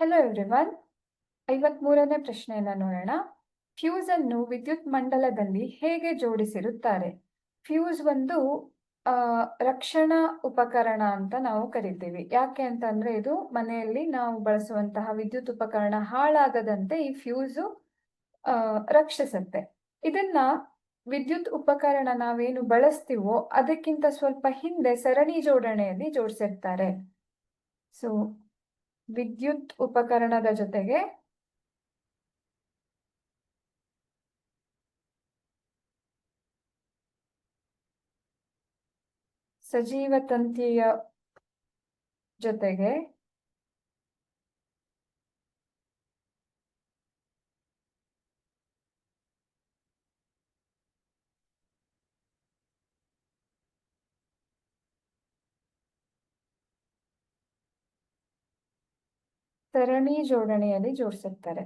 Hello everyone ಐವತ್ಮೂರನೇ ಪ್ರಶ್ನೆಯನ್ನ ನೋಡೋಣ. Fuse ಅನ್ನು ವಿದ್ಯುತ್ ಮಂಡಲದಲ್ಲಿ ಹೇಗೆ ಜೋಡಿಸಿರುತ್ತಾರೆ? ಫ್ಯೂಸ್ ಒಂದು ರಕ್ಷಣಾ ಉಪಕರಣ ಅಂತ ನಾವು ಕರಿತೀವಿ. ಯಾಕೆ ಅಂತಂದ್ರೆ ಇದು ಮನೆಯಲ್ಲಿ ನಾವು ಬಳಸುವಂತಹ ವಿದ್ಯುತ್ ಉಪಕರಣ ಹಾಳಾಗದಂತೆ ಈ ಫ್ಯೂಸು ರಕ್ಷಿಸುತ್ತೆ. ಇದನ್ನ ವಿದ್ಯುತ್ ಉಪಕರಣ ನಾವೇನು ಬಳಸ್ತೀವೋ ಅದಕ್ಕಿಂತ ಸ್ವಲ್ಪ ಹಿಂದೆ ಸರಣಿ ಜೋಡಣೆಯಲ್ಲಿ ಜೋಡಿಸಿರ್ತಾರೆ. ಸೊ ವಿದ್ಯುತ್ ಉಪಕರಣದ ಜೊತೆಗೆ ಸಜೀವ ತಂತಿಯ ಜೊತೆಗೆ ಸರಣಿ ಜೋಡಣೆಯಲ್ಲಿ ಜೋಡಿಸಿರ್ತಾರೆ